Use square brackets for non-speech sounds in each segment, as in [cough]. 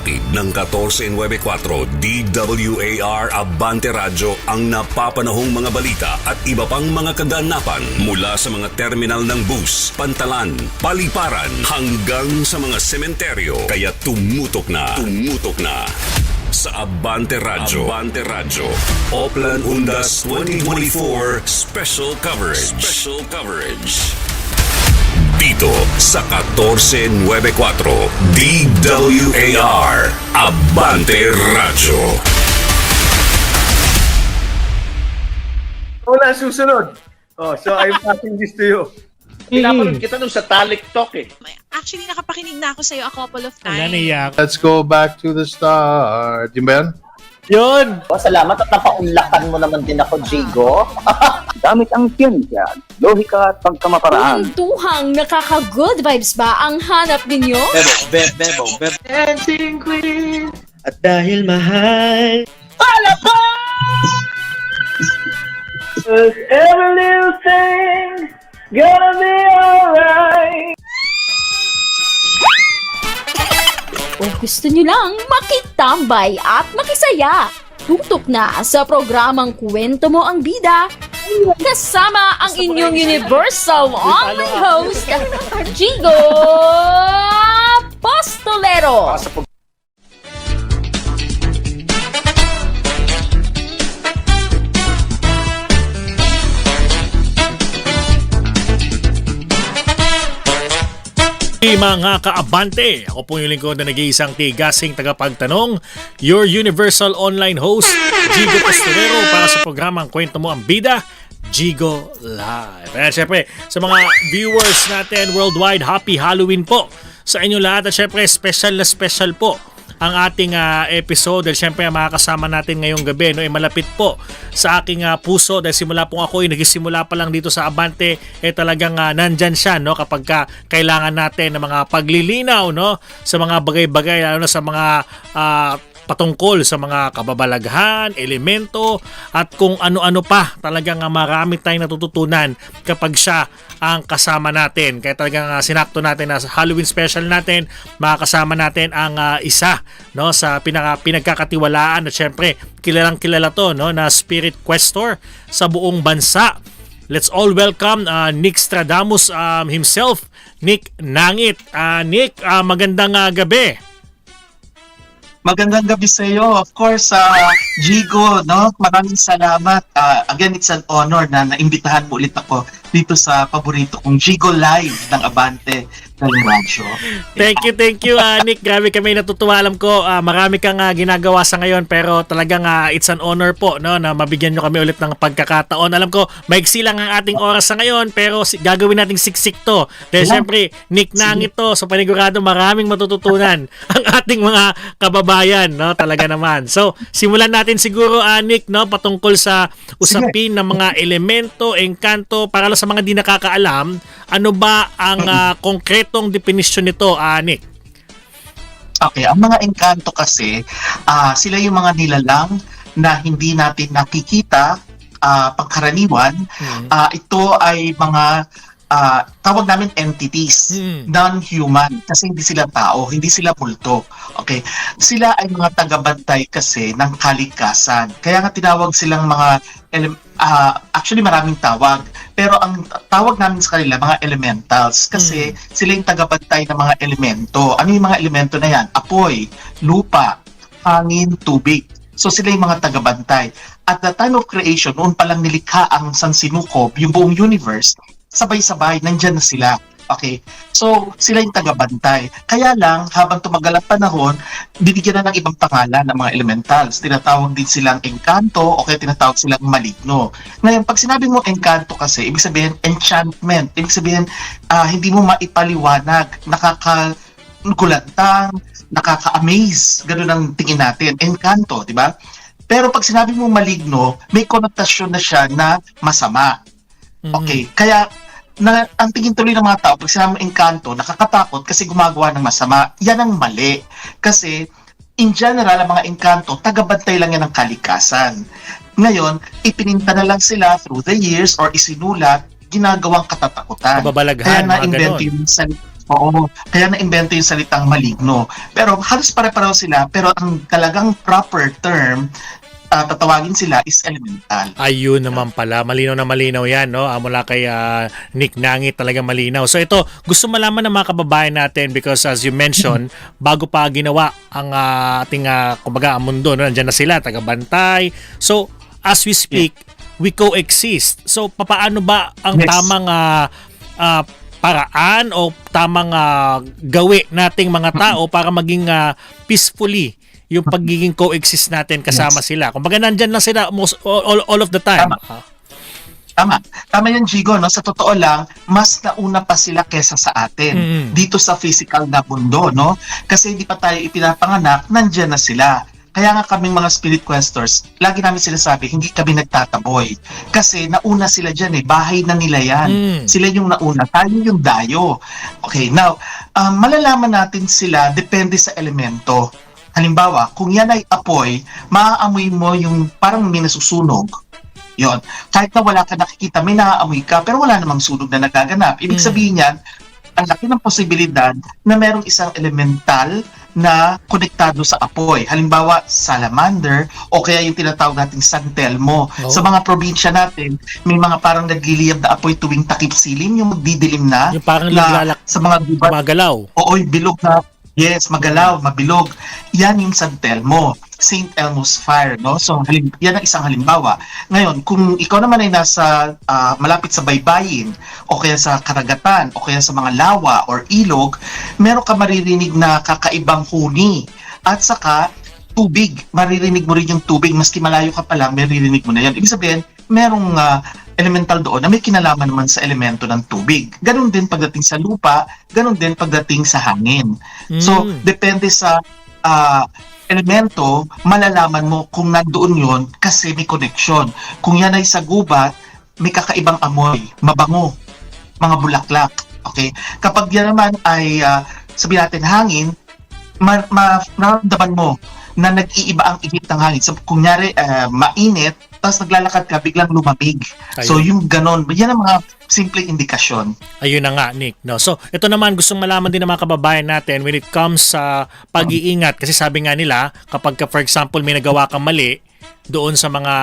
Hatid ng 1494 DWAR Abante Radyo ang napapanahong mga balita at iba pang mga kaganapan mula sa mga terminal ng bus, pantalan, paliparan hanggang sa mga sementeryo. Kaya tumutok na, tumutok na sa Abante Radyo. Abante Radyo. Oplan Undas 2024 Special Coverage. Special Coverage. Dito sa 1494 DWAR Abante Radyo. Wala susunod. Oh, so I'm passing this to you. [laughs] Pinapanood kita nung sa Talik Talk eh. Actually, nakapakinig na ako sa'yo a couple of Wala times. naiyak. Let's go back to the start. Yun ba yan? Yun! Oh, salamat at napaunlakan mo naman din ako, Jigo. [laughs] Gamit ang siyensya, lohika at pagkamaparaan. Tuhang nakaka-good vibes ba ang hanap ninyo? Bebo, bebo, bebo, bebo. Dancing Queen. At dahil mahal. Cause every little thing gonna be alright. O gusto nyo lang makitambay at makisaya? Tutok na sa programang Kwento Mo Ang Bida kasama ang inyong universal online host, [laughs] Jigo Postolero. Mga kaabante, ako po yung lingkod na nag-iisang tigasing tagapagtanong, your universal online host, Gigo Pastorero para sa programang Kwento Mo Ang Bida, Gigo Live. At syempre, sa mga viewers natin worldwide, happy Halloween po sa inyo lahat. At syempre, special na special po ang ating ah, episode. Dahil syempre ang makakasama natin ngayong gabi no, ay malapit po sa aking ah, puso. Dahil simula po ako ay nagsimula pa lang dito sa Abante eh talagang ah, nandyan siya no kapag ka kailangan natin ng mga paglilinaw no sa mga bagay-bagay lalo na sa mga ah, patungkol sa mga kababalaghan, elemento at kung ano-ano pa talagang ah, marami tayong natututunan kapag siya ang kasama natin. Kaya talagang ah, sinakto natin na sa Halloween special natin, makakasama natin ang ah, isa no sa pinaka, pinagkakatiwalaan at syempre kilalang kilala to no na spirit questor sa buong bansa. Let's all welcome uh, Nick Stradamus um, himself, Nick Nangit. Ah, Nick, ah, magandang ah, gabi. Magandang gabi sa iyo. Of course, sa Jigo, no? Maraming salamat. Ah, again, it's an honor na naimbitahan mo ulit ako dito sa paborito kong Jigo Live ng Abante ng Radyo. Thank you, thank you, ah, Nick. Grabe kami natutuwa. Alam ko, ah, marami kang ah, ginagawa sa ngayon pero talagang ah, it's an honor po no, na mabigyan nyo kami ulit ng pagkakataon. Alam ko, maiksi lang ang ating oras sa ngayon pero si- gagawin nating siksik to. Dahil Yeah. syempre, Nick Nang ito. So panigurado maraming matututunan [laughs] ang ating mga kababayan. No? Talaga naman. So, simulan natin siguro, ah, Nick, no, patungkol sa usapin ng mga elemento, engkanto, para lang sa mga di nakakaalam, ano ba ang ah, [laughs] konkretong definisyon nito, ah, Nick? Okay, ang mga engkanto kasi, ah, sila yung mga nilalang na hindi natin nakikita ah, pangkaraniwan. Ah, ito ay mga ah, tawag namin entities, Hmm. non-human, kasi hindi sila tao, hindi sila multo. Okay? Sila ay mga tagabantay kasi ng kalikasan. Kaya nga tinawag silang mga ah, actually maraming tawag, pero ang tawag namin sa kanila mga elementals kasi sila yung tagabantay ng mga elemento. Ano yung mga elemento na yan? Apoy, lupa, hangin, tubig. So sila yung mga tagabantay. At the time of creation, noon pa lang nilikha ang Sansinukob, yung buong universe, sabay-sabay, nandyan na sila. Okay? So, sila yung tagabantay. Kaya lang, habang tumagal ang panahon, binigyan na ng ibang pangalan ng mga elementals. Tinatawag din silang engkanto o kaya tinatawag silang maligno. Ngayon, pag sinabi mo engkanto kasi, ibig sabihin enchantment. Ibig sabihin, ah, hindi mo maipaliwanag, nakakagulantang, nakaka-amaze. Ganun ang tingin natin. Engkanto, di ba? Pero pag sinabi mo maligno, may konotasyon na siya na masama. Mhm. Okay, kaya na, ang tingin tuloy ng mga tao, pag sinabi engkanto, nakakatakot kasi gumagawa ng masama. Yan ang mali. Kasi, in general, ang mga engkanto, tagabantay lang yan ng kalikasan. Ngayon, ipininta na lang sila through the years or isinulat, ginagawang katatakutan. Kababalaghan, Kaya mga na-invent ganon. yung sal- Oo, kaya na-invento yung salitang maligno. Pero halos pare-pareho sila, pero ang talagang proper term, ah, tatawagin sila is elemental. Ayun naman pala, malinaw na malinaw yan, no? Ah, mula kay ah, Nick Nangit, talaga malinaw. So ito, gusto malaman ng mga kababayan natin because as you mentioned, bago pa ginawa ang ah, ating, ah, kumbaga, ang mundo, no? Nandiyan na sila, taga-bantay. So, as we speak, we coexist. So, papaano ba ang Yes. tamang ah, ah, paraan o tamang ah, gawi nating mga tao para maging ah, peacefully yung [laughs] pagiging coexist natin kasama sila. Kumbaga nandyan lang sila most, all, all of the time. Tama. Ah, Tama. Tama yan, Jigo. No? Sa totoo lang, mas nauna pa sila kesa sa atin Mm. dito sa physical na mundo. No? Kasi hindi pa tayo ipinapanganak, nandyan na sila. Kaya nga kaming mga spirit questors, lagi namin sila sabi, hindi kami nagtataboy. Kasi nauna sila dyan eh, bahay na nila yan. Mm. Sila yung nauna, tayo yung dayo. Okay, now, um, malalaman natin sila depende sa elemento. Halimbawa, kung yan ay apoy, maaamoy mo yung parang may nasusunog. Yon. Kahit na wala ka nakikita, may naaamoy ka, pero wala namang sunog na nagaganap. Ibig Mm. sabihin yan, ang laki ng posibilidad na merong isang elemental na konektado sa apoy. Halimbawa, salamander o kaya yung tinatawag nating San Telmo. Oo. Sa mga probinsya natin, may mga parang nagliliyab na apoy tuwing takip silim, yung magdidilim na, yung parang na naglalak, sa mga gubat gumagalaw. Oo, bilog na, yes, magalaw, mabilog. Yan yung San Telmo, St. Elmo's Fire, no? So, halim, yan ang isang halimbawa. Ngayon, kung ikaw naman ay nasa ah, malapit sa baybayin, o kaya sa karagatan, o kaya sa mga lawa or ilog, meron ka maririnig na kakaibang huni. At saka, tubig. Maririnig mo rin yung tubig. Maski malayo ka pa lang, maririnig mo na yan. Ibig sabihin, merong ah, elemental doon na may kinalaman naman sa elemento ng tubig. Ganon din pagdating sa lupa, ganon din pagdating sa hangin. So, Mm. depende sa ah, elemento, malalaman mo kung nandoon yon kasi may connection. Kung yan ay sa gubat, may kakaibang amoy, mabango, mga bulaklak. Okay? Kapag yan naman ay, uh, sabihin natin, hangin, ma- ma- nararamdaman mo na nag-iiba ang ihip ng hangin. So, kunyari, ah, mainit, tapos naglalakad ka, biglang lumamig. So, Ayun. yung ganon, yan ang mga simpleng indikasyon. Ayun na nga, Nick. No? So, ito naman, gustong malaman din ng mga kababayan natin when it comes sa pag-iingat. Kasi sabi nga nila, kapag ka, for example, may nagawa kang mali, doon sa mga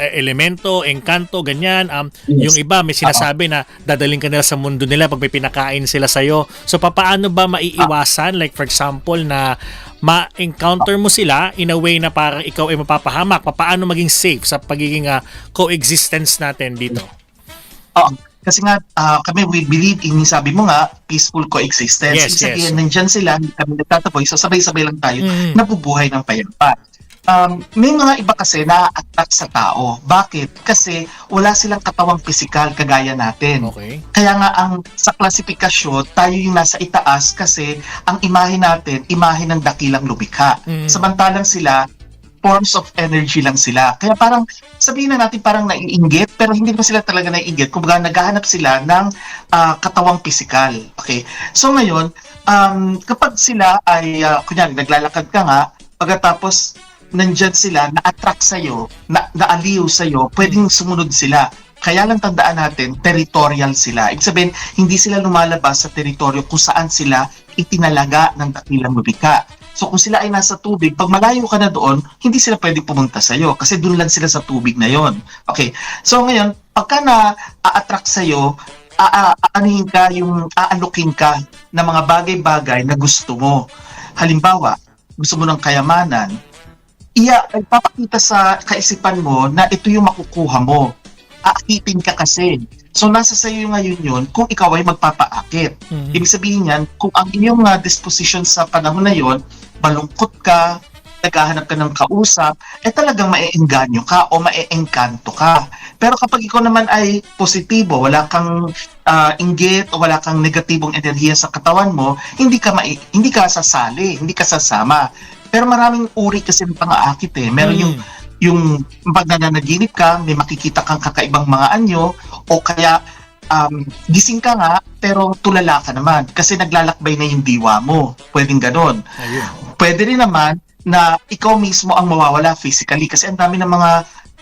eh, elemento, engkanto, ganyan. Um, Yung iba, may sinasabi na dadaling ka nila sa mundo nila pag may pinakain sila sa'yo. So, papaano ba maiiwasan? Like, for example, na ma-encounter mo sila in a way na parang ikaw ay mapapahamak. Papaano maging safe sa pagiging ah, coexistence natin dito? Oo. Kasi nga, ah, kami, we believe in, sabi mo nga, peaceful coexistence. Yes, Ibig sabihin, yes. nandyan sila, kami nagtataboy, so sabay-sabay lang tayo, Mm. nabubuhay ng payapa. Um, may mga iba kasi na attract sa tao. Bakit? Kasi wala silang katawang pisikal kagaya natin. Okay. Kaya nga ang sa klasifikasyon, tayo yung nasa itaas kasi ang imahe natin, imahe ng dakilang lumikha. Mm. Samantalang sila, forms of energy lang sila. Kaya parang sabihin na natin parang naiinggit, pero hindi naman sila talaga naiinggit. Kumbaga naghahanap sila ng ah, katawang pisikal. Okay. So ngayon, um, kapag sila ay, uh, kunyari, naglalakad ka nga, pagkatapos nandyan sila, na-attract sa'yo, na, naaliw sa'yo, pwedeng sumunod sila. Kaya lang tandaan natin, territorial sila. Ibig sabihin, hindi sila lumalabas sa teritoryo kung saan sila itinalaga ng dakilang lumika. So kung sila ay nasa tubig, pag malayo ka na doon, hindi sila pwedeng pumunta sa iyo kasi doon lang sila sa tubig na yon. Okay. So ngayon, pagka na a-attract sa iyo, aanihin ka yung aanukin ka ng mga bagay-bagay na gusto mo. Halimbawa, gusto mo ng kayamanan, iya ay papakita sa kaisipan mo na ito yung makukuha mo. Aakitin ka kasi. So nasa sa iyo ngayon yun kung ikaw ay magpapaakit. Mhm. Ibig sabihin yan, kung ang inyong uh, disposition sa panahon na yon, malungkot ka, naghahanap ka ng kausap, eh talagang maeengganyo ka o maeengkanto ka. Pero kapag ikaw naman ay positibo, wala kang ah, inggit o wala kang negatibong enerhiya sa katawan mo, hindi ka mai- hindi ka sasali, hindi ka sasama. Pero maraming uri kasi ng pang-aakit eh. Meron yung Mm. yung pag nananaginip ka, may makikita kang kakaibang mga anyo o kaya um, gising ka nga pero tulala ka naman kasi naglalakbay na yung diwa mo. Pwedeng ganon. Ayun. Pwede rin naman na ikaw mismo ang mawawala physically kasi ang dami ng mga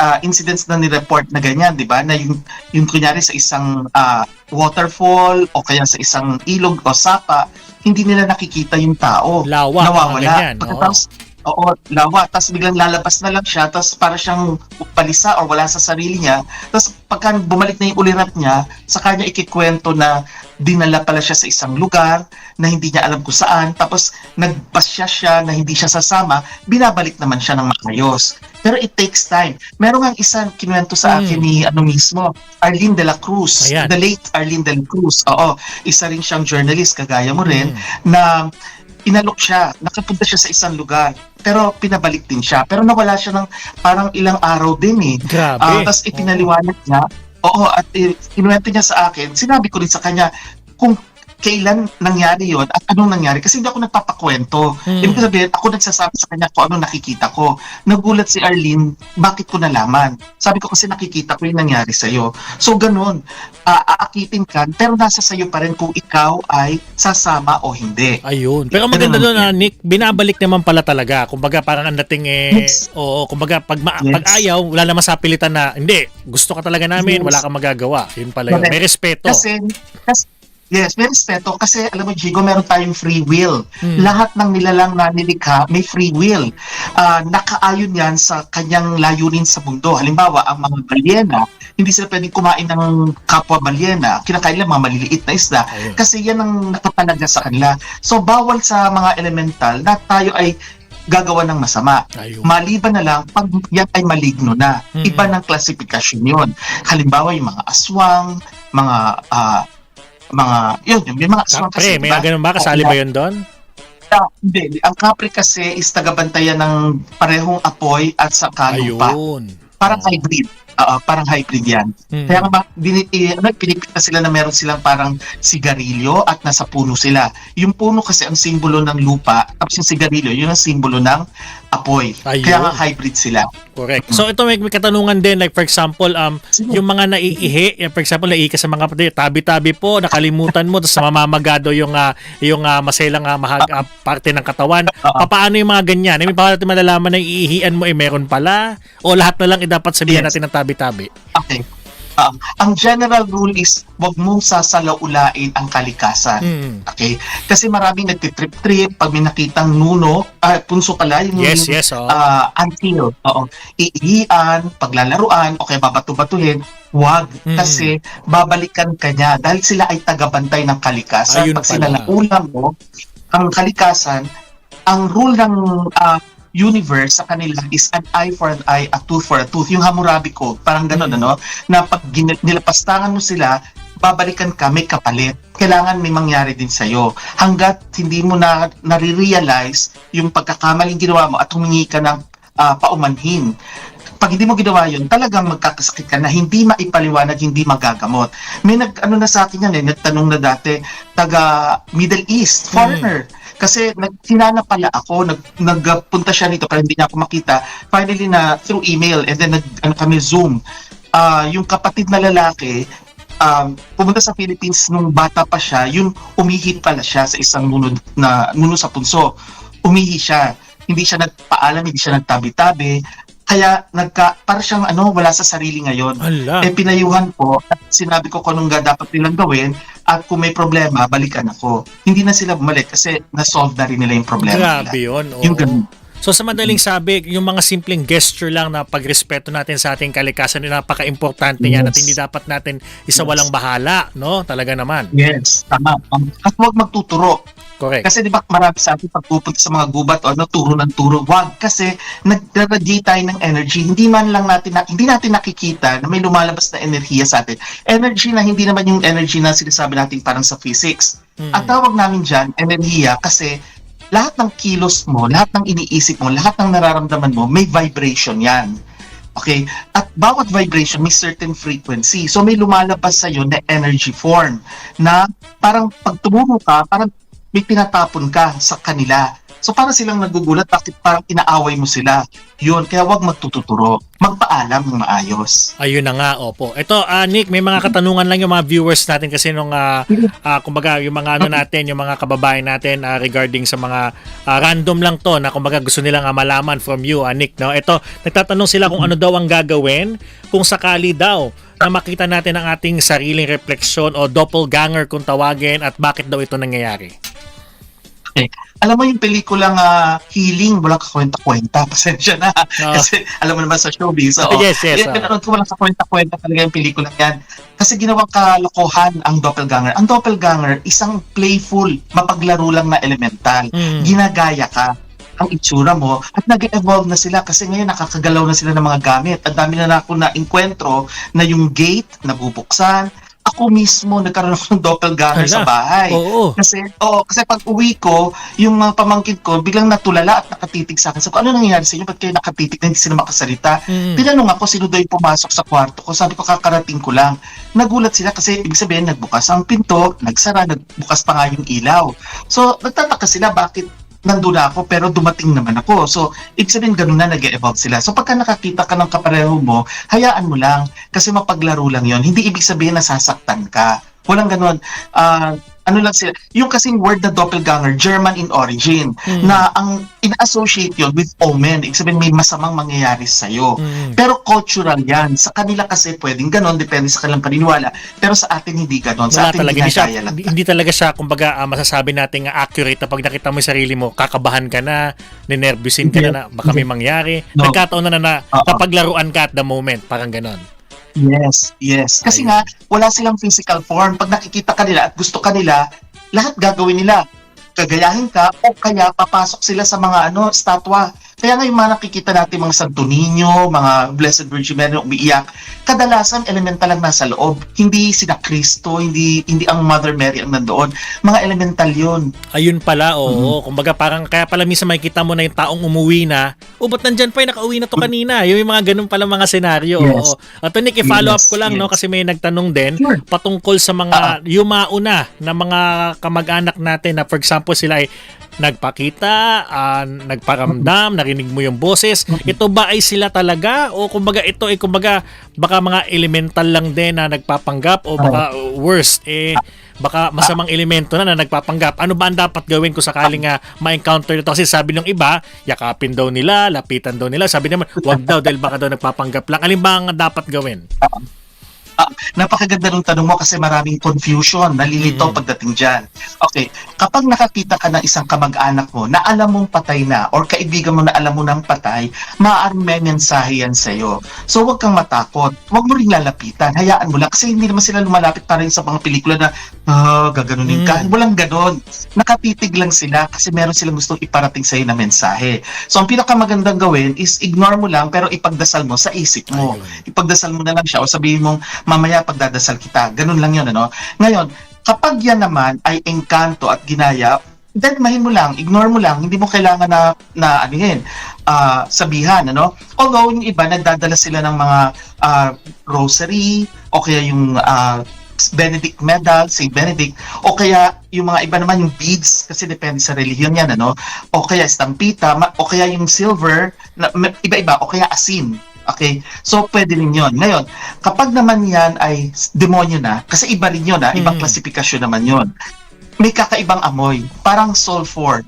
ah, incidents na ni-report na ganyan, di ba? Na yung, yung kunyari sa isang ah, waterfall o kaya sa isang ilog o sapa, hindi nila nakikita yung tao. Lawa, nawawala. ganyan. Pagkatapos, oo, lawa. Tapos biglang lalabas na lang siya, tapos para siyang balisa or wala sa sarili niya. Tapos pagka bumalik na yung ulirap niya, sa kanya ikikwento na dinala pala siya sa isang lugar na hindi niya alam kung saan. Tapos nagpasya siya na hindi siya sasama, binabalik naman siya ng maayos. Pero it takes time. Meron nga isang kinuwento sa Hmm. akin ni ano mismo, Arlene de la Cruz. Ayan. The late Arlene de la Cruz. Oo, isa rin siyang journalist, kagaya mo rin, Mm. na inalok siya, nakapunta siya sa isang lugar, pero pinabalik din siya. Pero nawala siya ng parang ilang araw din eh. Ah, Grabe. Tapos ipinaliwanag niya, oo, at kinuwento niya sa akin, sinabi ko rin sa kanya, kung kailan nangyari yon at anong nangyari. Kasi hindi ako nagpapakwento. Hmm. Ibig sabihin, ako nagsasabi sa kanya kung anong nakikita ko. Nagulat si Arlene, bakit ko nalaman? Sabi ko kasi nakikita ko yung nangyari sa'yo. So ganun, ah, aakitin ka, pero nasa sa'yo pa rin kung ikaw ay sasama o hindi. Ayun. Pero ang maganda doon, ah, Nick, binabalik naman pala talaga. Kumbaga parang ang dating eh, Yes. oo, kumbaga pag, ma- Yes. pag ayaw, wala naman sa pilitan na, hindi, gusto ka talaga namin, Yes. wala kang magagawa. Yun pala yun. May respeto. Kasi, kasi Yes, may respeto kasi alam mo Jigo, meron tayong free will. Hmm. Lahat ng nilalang na nilikha may free will. Ah, nakaayon yan sa kanyang layunin sa mundo. Halimbawa, ang mga balyena, hindi sila pwedeng kumain ng kapwa balyena. Kinakain lang mga maliliit na isda. Ayun. Kasi yan ang nakapalaga sa kanila. So, bawal sa mga elemental na tayo ay gagawa ng masama. Ayun. Maliban na lang pag yan ay maligno na. Mm. Iba ng klasifikasyon yun. Halimbawa yung mga aswang, mga ah, mga yun, yun, may mga aswang Kapre, kasi, may diba? ganun ba? Kasali ba yun doon? Ah, hindi, ang kapre kasi is tagabantayan ng parehong apoy at saka lupa. Ayun. Parang hybrid. Oo, parang hybrid yan. Hmm. Kaya nga, eh, ano, pinipita sila na meron silang parang sigarilyo at nasa puno sila. Yung puno kasi ang simbolo ng lupa, tapos yung sigarilyo, yun ang simbolo ng apoy. Ayun. Kaya nga hybrid sila. Correct. So ito may, may katanungan din like for example um Sino? yung mga naiihi, yung for example naiihi ka sa mga pati, tabi-tabi po, nakalimutan mo tapos mamamagado yung ah, yung ah, maselang ah, mahag, ah, parte ng katawan. Oo. Paano yung mga ganyan? May paano natin malalaman na iihian mo eh meron pala o lahat na lang eh, dapat sabihin Yes. natin ng tabi-tabi. Okay. Um, ang general rule is wag mong sasalaulain ang kalikasan. Hmm. Okay? Kasi maraming nagtitrip-trip pag may nakitang nuno, ah, punso pala, yung, Yes, yung yes, oh. ah, until, oo, iihian, paglalaruan, o kaya babato-batuhin, wag. Mm. Kasi babalikan ka niya dahil sila ay tagabantay ng kalikasan. Ayun Pag sila pala. naulam mo, ang kalikasan, ang rule ng ah, universe sa kanila is an eye for an eye, a tooth for a tooth. Yung Hammurabi Code, parang ganun, Mm. ano? Na pag nilapastangan mo sila, babalikan ka, may kapalit. Kailangan may mangyari din sa'yo. Hanggat hindi mo na nare-realize yung pagkakamaling ginawa mo at humingi ka ng ah, paumanhin. Pag hindi mo ginawa yun, talagang magkakasakit ka na hindi maipaliwanag, hindi magagamot. May nag, ano na sa akin yan eh, nagtanong na dati, taga Middle East, foreigner. Kasi nag, sinana pala ako, nag, nagpunta siya dito pero hindi niya ako makita. Finally na through email and then nag, ano kami Zoom. Ah, yung kapatid na lalaki, um, pumunta sa Philippines nung bata pa siya, yung umihi pala siya sa isang nuno, na, nuno sa punso. Umihi siya. Hindi siya nagpaalam, hindi siya nagtabi-tabi. Kaya nagka, para siyang ano, wala sa sarili ngayon. Hala. Eh pinayuhan ko at sinabi ko kung anong ga- dapat nilang gawin at kung may problema, balikan ako. Hindi na sila bumalik kasi na-solve na rin nila yung problema Grabe nila. yun. oo. Yung ganun. So sa madaling sabi, yung mga simpleng gesture lang na pagrespeto natin sa ating kalikasan, napaka-importante yan at Yes. hindi dapat natin isa walang bahala, no? Talaga naman. Yes, tama. Um, At huwag magtuturo. Correct. Kasi di ba marami sa atin pag pupunta sa mga gubat o ano, turo ng turo. Wag kasi nag-radiate tayo ng energy. Hindi man lang natin, na, hindi natin nakikita na may lumalabas na enerhiya sa atin. Energy na hindi naman yung energy na sinasabi natin parang sa physics. Mm. Ang tawag namin dyan, enerhiya, kasi lahat ng kilos mo, lahat ng iniisip mo, lahat ng nararamdaman mo, may vibration yan. Okay? At bawat vibration may certain frequency. So may lumalabas sa na energy form na parang pag tumumo ka, parang may pinatapon ka sa kanila. So para silang nagugulat, bakit parang inaaway mo sila? Yun, kaya wag magtututuro. Magpaalam ng maayos. Ayun na nga, opo. Ito, ah, Nick, may mga katanungan lang yung mga viewers natin kasi nung, ah, ah, kumbaga, yung mga ano natin, yung mga kababayan natin ah, regarding sa mga ah, random lang to na kumbaga gusto nilang ah, malaman from you, ah, Nick. No? Ito, nagtatanong sila kung ano daw ang gagawin kung sakali daw na makita natin ang ating sariling refleksyon o doppelganger kung tawagin at bakit daw ito nangyayari. Alam mo yung pelikulang ah, Healing, walang kakwenta-kwenta. Pasensya na. Oo. Kasi alam mo naman sa showbiz. Oo. Yes, yes, Yan, oo. pinanood ko walang kakwenta-kwenta talaga yung pelikulang yan. Kasi ginawang kalokohan ang doppelganger. Ang doppelganger, isang playful, mapaglaro lang na elemental. Mm. Ginagaya ka ang itsura mo at nag-evolve na sila kasi ngayon nakakagalaw na sila ng mga gamit. Ang dami na ako na enkwentro na yung gate nabubuksan. Ako mismo nagkaroon ako ng doppelganger Ala. sa bahay. Oo. Kasi, oh, kasi pag uwi ko, yung mga pamangkin ko, biglang natulala at nakatitig sa akin. Sabi ko, ano nangyayari sa inyo? Ba't kayo nakatitig na hindi sila makasalita? Mm. Tinanong ako, sino daw yung pumasok sa kwarto ko? Sabi ko, kakarating ko lang. Nagulat sila kasi ibig sabihin, nagbukas ang pinto, nagsara, nagbukas pa nga yung ilaw. So, nagtataka sila bakit nandun na ako pero dumating naman ako. So, ibig sabihin ganun na nag-evolve sila. So, pagka nakakita ka ng kapareho mo, hayaan mo lang kasi mapaglaro lang yon Hindi ibig sabihin na sasaktan ka. Walang ganun. Ah, ano lang sila. Yung kasing word na doppelganger, German in origin, Mm. na ang in-associate yun with omen. Ibig sabihin may masamang mangyayari sa'yo. Mm. Pero cultural yan. Sa kanila kasi pwedeng ganon, depende sa kanilang paniniwala. Pero sa atin hindi ganon. Sa Wala atin talaga. Hindi, siya, lang. hindi, hindi talaga siya, kumbaga, ah, masasabi natin nga accurate na pag nakita mo yung sarili mo, kakabahan ka na, ninervyusin ka na, na baka may mangyari. No. Nagkataon na na, na Oo. kapaglaruan ka at the moment. Parang ganon. Yes, yes. Kasi Ayun. nga, wala silang physical form. Pag nakikita ka nila at gusto ka nila, lahat gagawin nila. Kagayahin ka o kaya papasok sila sa mga ano, statwa. Kaya nga yung mga nakikita natin mga Santo Niño, mga Blessed Virgin Mary na umiiyak, kadalasan elemental lang nasa loob. Hindi sina Kristo, hindi hindi ang Mother Mary ang nandoon. Mga elemental yun. Ayun pala, oo. Kumbaga parang kaya pala minsan makikita mo na yung taong umuwi na, o ba't nandyan pa yung nakauwi na to kanina? Yung mga ganun pala mga senaryo. Yes. Oo. At Nick, i-follow up Yes, ko lang, no? yes. Kasi may nagtanong din Sure. patungkol sa mga yumauna na mga kamag-anak natin na for example sila ay nagpakita, ah, nagparamdam, narinig mo yung boses. Ito ba ay sila talaga? O kumbaga ito ay kumbaga baka mga elemental lang din na nagpapanggap o baka uh, worst eh baka masamang elemento na na nagpapanggap. Ano ba ang dapat gawin kung sakaling nga ma-encounter nito? Kasi sabi ng iba, yakapin daw nila, lapitan daw nila. Sabi naman, wag daw dahil baka daw nagpapanggap lang. Alin ba ang dapat gawin? Napakaganda ng tanong mo kasi maraming confusion, nalilito Mhm. pagdating dyan. Okay, kapag nakakita ka ng isang kamag-anak mo na alam mong patay na or kaibigan mo na alam mo nang patay, maaaring may mensahe yan sa'yo. So huwag kang matakot, huwag mo rin lalapitan, hayaan mo lang kasi hindi naman sila lumalapit para rin sa mga pelikula na ah, gaganunin ka. Mm. Walang ganon. Nakatitig lang sila kasi meron silang gustong iparating sa'yo na mensahe. So ang pinakamagandang gawin is ignore mo lang pero ipagdasal mo sa isip mo ipagdasal mo na lang siya o sabihin mong mamaya pagdadasal kita. Ganun lang yun, ano? Ngayon, kapag yan naman ay engkanto at ginaya, mahin mo lang, ignore mo lang, hindi mo kailangan na, na ano yun, ah, sabihan, ano? Although yung iba, nagdadala sila ng mga ah, rosary, o kaya yung ah, Benedict medal, St. Benedict, o kaya yung mga iba naman yung beads, kasi depende sa relihiyon yan, ano? O kaya estampita, o kaya yung silver, na, iba-iba, o kaya asin. Okay? So, pwede rin yun. Ngayon, kapag naman yan ay demonyo na, kasi iba rin yun, ha? ibang Mm. klasifikasyon naman yun. May kakaibang amoy, parang sulfur.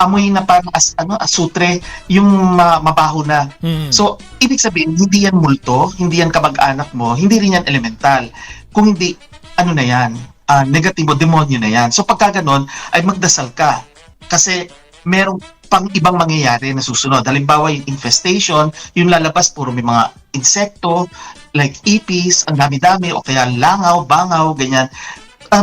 Amoy na parang as, ano, asutre, yung ma- mabaho na. Mm. So, ibig sabihin, hindi yan multo, hindi yan kamag-anak mo, hindi rin yan elemental. Kung hindi, ano na yan, ah, negatibo, demonyo na yan. So, pagka ganon, ay magdasal ka. Kasi, merong pang ibang mangyayari na susunod. Halimbawa, yung infestation, yung lalabas, puro may mga insekto, like ipis, ang dami-dami, o kaya langaw, bangaw, ganyan.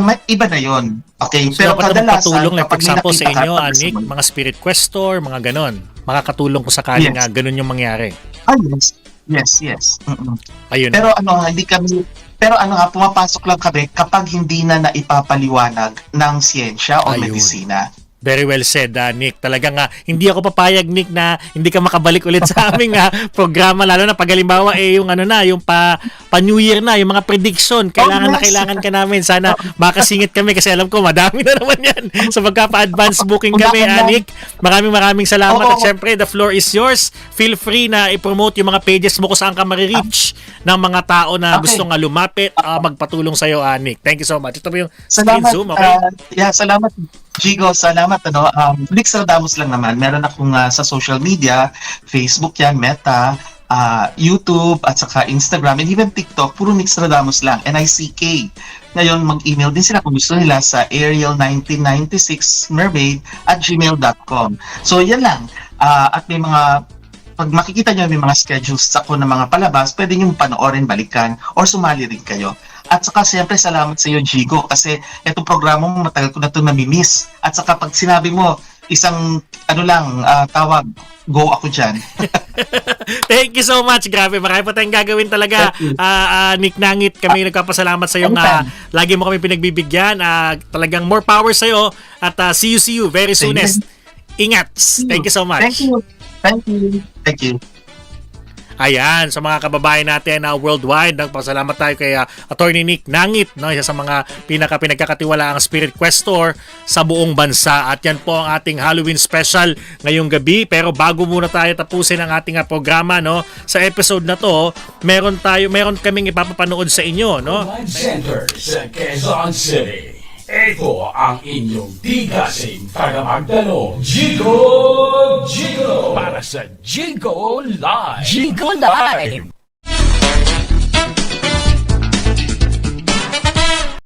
May, iba na yon Okay, So, pero dapat kadalasan, kapag may example sa inyo, Anik, mga spirit questor, mga ganon. Makakatulong kung sakaling Yes. nga ganun yung mangyari. Ah, yes. Yes, yes. Mm-mm. Ayun. Pero ano, hindi kami pero ano nga, pumapasok lang kami kapag hindi na naipapaliwanag ng siyensya o Ayun. medisina. Very well said, ah, Nick. Talagang nga, hindi ako papayag, Nick, na hindi ka makabalik ulit sa [laughs] aming ah, programa. Lalo na pag halimbawa, eh, yung ano na, yung pa, pa New Year na, yung mga prediction. Kailangan Oh, na yes. kailangan ka namin. Sana [laughs] makasingit kami kasi alam ko, madami na naman yan. [laughs] So magka-advance booking kami, ah, Nick. Maraming maraming salamat. Oo. At syempre, the floor is yours. Feel free na i-promote yung mga pages mo kung saan ka marireach ng mga tao na Okay. gusto nga lumapit, ah, magpatulong sa'yo, ah, Nick. Thank you so much. Ito po yung screen Salamat. zoom, okay? ah, yeah, salamat Gigo, salamat ano. Um, Nick Saldamus lang naman. Meron akong ah, sa social media, Facebook yan, Meta, ah, YouTube, at saka Instagram, and even TikTok, puro Nick Saldamus lang, N-I-C-K. Ngayon, mag-email din sila kung gusto nila sa ariel1996mermaid at gmail.com. So, yan lang. Ah, at may mga pag makikita nyo may mga schedules ako ng mga palabas, pwede nyo panoorin, balikan, or sumali rin kayo. At saka siyempre salamat sa iyo Jigo kasi itong programa mo matagal ko na ito namimiss. At saka pag sinabi mo isang ano lang ah, tawag, go ako dyan. [laughs] Thank you so much. Grabe, marami pa tayong gagawin talaga. Ah, ah, Nick Nangit, kami nagpapasalamat sa iyo nga lagi mo kami pinagbibigyan. Ah, talagang more power sa iyo at ah, see you see you very soonest. Ingat. Thank you so much. Thank you. Thank you. Thank you. Ayan, sa mga kababayan natin na worldwide, nagpasalamat tayo kay ah, Attorney Nick Nangit, no, isa sa mga pinaka pinagkakatiwalaang Spirit Questor sa buong bansa. At yan po ang ating Halloween special ngayong gabi. Pero bago muna tayo tapusin ang ating ah, programa, no, sa episode na to, meron tayo, meron kaming ipapapanood sa inyo, no? Center sa Quezon City. Ito ang inyong tigasing tagamagtanong, Jigo Jigo! Para sa Jigo Live! Jigo Live!